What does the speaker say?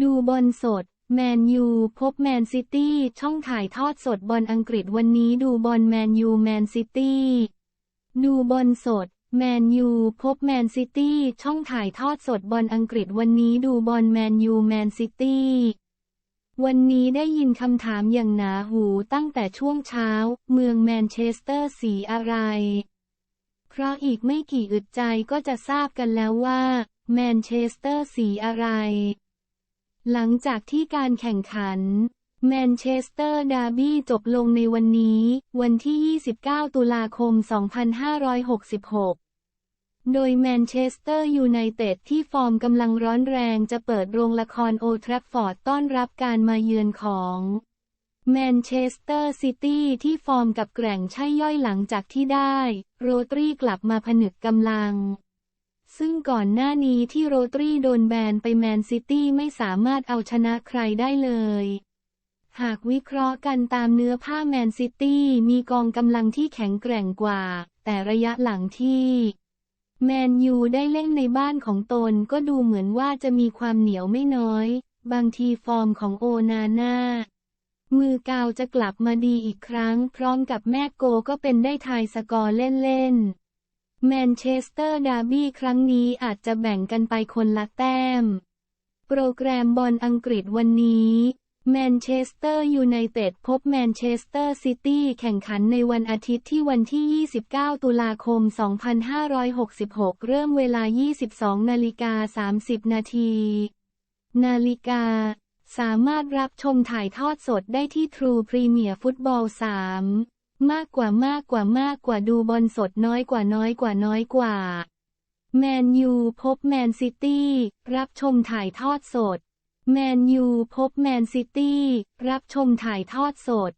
ดูบอลสด แมนยูพบแมนซิตี้ช่องถ่ายทอดสดบอลอังกฤษวันนี้ดูบอลแมนยูแมนซิตี้ดูบอลสด แมนยูพบแมนซิตี้ช่องถ่ายทอดสดบอลอังกฤษวันนี้ดูบอลแมนยูแมนซิตี้วันนี้ได้ยินคำถามอย่างหนาหูตั้งแต่ช่วงเช้า เมืองแมนเชสเตอร์สีอะไร เพราะอีกไม่กี่อึดใจก็จะทราบกันแล้วว่า แมนเชสเตอร์สีอะไร หลังจากที่การแข่งขัน แมนเชสเตอร์ดาร์บี้จบลงในวันนี้ วันที่ 29 ตุลาคม 2566 โดยแมนเชสเตอร์ยูไนเต็ดที่ฟอร์มกำลังร้อนแรงจะเปิดโรงละครโอทรัฟฟอร์ดต้อนรับการมาเยือนของแมนเชสเตอร์ซิตี้ที่ฟอร์มกับแกร่งใช่ย่อยหลังจากที่ได้ โรตรีกลับมาผนึกกำลัง ซึ่งก่อนหน้านี้ที่โรตรีโดนแบนไปแมนซิตี้ไม่สามารถเอาชนะใครได้เลย หากวิเคราะห์กันตามเนื้อผ้าแมนซิตี้มีกองกำลังที่แข็งแกร่งกว่า แต่ระยะหลังที่แมนยูได้เล่นในบ้านของตนก็ดูเหมือนว่าจะมีความเหนียวไม่น้อย บางทีฟอร์มของโอนาน่ามือกาวจะกลับมาดีอีกครั้ง พร้อมกับแม่โกก็เป็นได้ทายสกอร์เล่นๆ แมนเชสเตอร์ดาร์บี้ครั้งนี้อาจจะแบ่งกันไปคนละแต้ม โปรแกรมบอลอังกฤษวันนี้แมนเชสเตอร์ยูไนเต็ดพบแมนเชสเตอร์ซิตี้แข่งขันในวันอาทิตย์ที่วันที่ 29 ตุลาคม 2566 เริ่มเวลา 22 นาฬิกา 30 นาที นาฬิกา สามารถรับชมถ่ายทอดสดได้ที่ True Premier Football 3 มากกว่ามากกว่ามากกว่าดูบอลสดน้อยกว่าน้อยกว่าน้อยกว่า แมนยูพบแมนซิตี้ รับชมถ่ายทอดสด แมนยูพบแมนซิตี้ รับชมถ่ายทอดสด